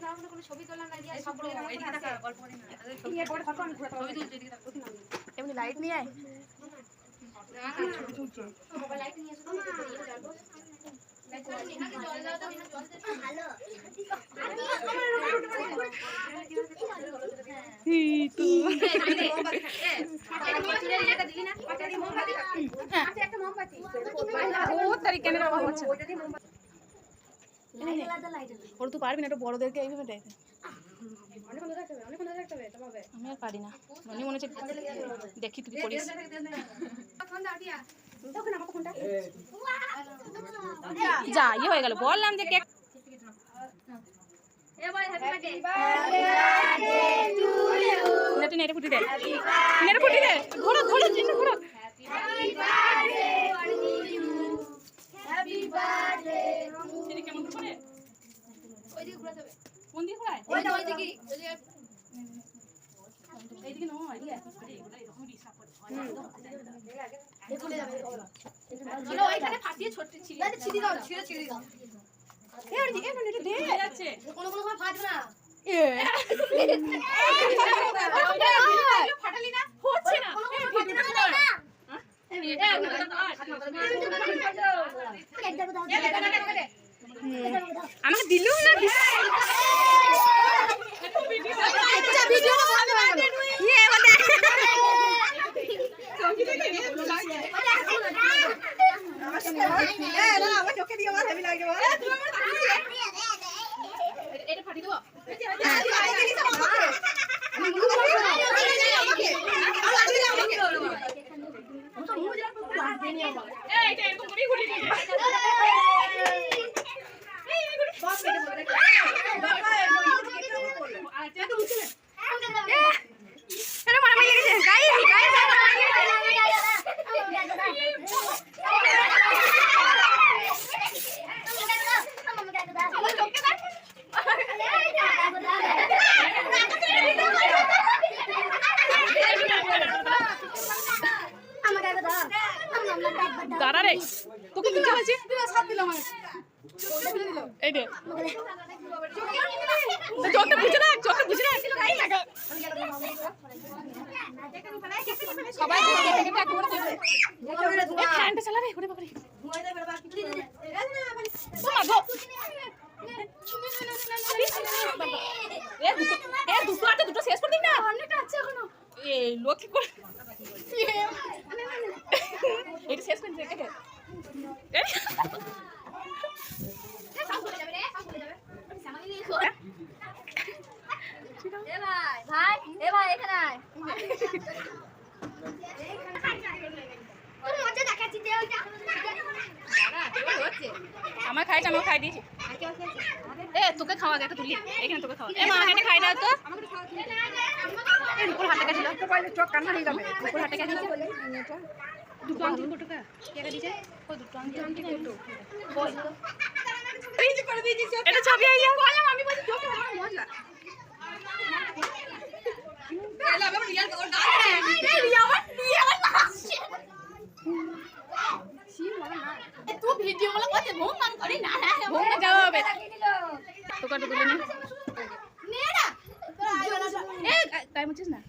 কি মধ্যে কোনো ছবি তোলা না দিয়ে সব সব গল্প করি না তাদের ছবি এই বড় ফটো আমি ঘুরে ছবি তুলছে এদিকে তাকা এমনি লাইট নিয়ে আয়। না না ছবি তুলছে মোবাইল লাইট নিয়ে এসো বেরিয়ে যাব জল দাও তো জল ভালো ও তারি কেন হচ্ছে ওর তো পারবি না একটু বড়দেরকে এইভাবে দেখ। আমি আর পারি না। মনে মনে হচ্ছে দেখি তুই করিস। যা ইয়ে হয়ে গেল। বললাম যে কেক ফুটি দে। নেটে ফুটি দে। ঘোরো ঘোরো ঘোরো সেদিকে কেমন করে কোন দিকে ঘোরায় এইদিকে নয় এদিকে আসিস করে এগুলো এরকম রিসা করে যাচ্ছে এ ফাটালি না হচ্ছে না এ, ভিডিওটা কর। এ, আমাকে দিলু না এটা ফাটি দেবো দাঁড়া তোকে দিতে হয়েছে এই রে চোখটা বুঝে না চোখটা বুঝে না। সবাই ফ্যানটা চালা ওরে বাবারে। দুটো শেষ করে দিন না? অনেকটা আছে এখনও। এ লক্ষ্য করে? এটা শেষ করে দিন রে ভাই এ ভাই এখানে আয় মজা দেখাচ্ছি যে ওইটা আমার খাইছে আমার খাই দিয়েছি। এ তোকে খাওয়া একটা তুলি। এখানে তোকে খাওয়া এ মা এটা খাই দাও তো। উপর হাতে গেছিল চোখ কান্না হয়ে যাবে উপর হাতে গেছিল দুটো আংটি কত টাকা টাকা দিছে? কই দুটো আংটি আংটি কত কই এই যে করে দিয়েছি এটা ছবি আইয়া বললাম আমি? বলি জোকে ভালো মজা। এলা বাবা রিয়া ওর গায়ে। রিয়া আমার রিয়া আমার হাসছে তুই ভিডিও গুলো কত ঘুম মান করে না না ঘুম যাও হবে। তো কতগুলো না? নে। না এই তাই মুছিস না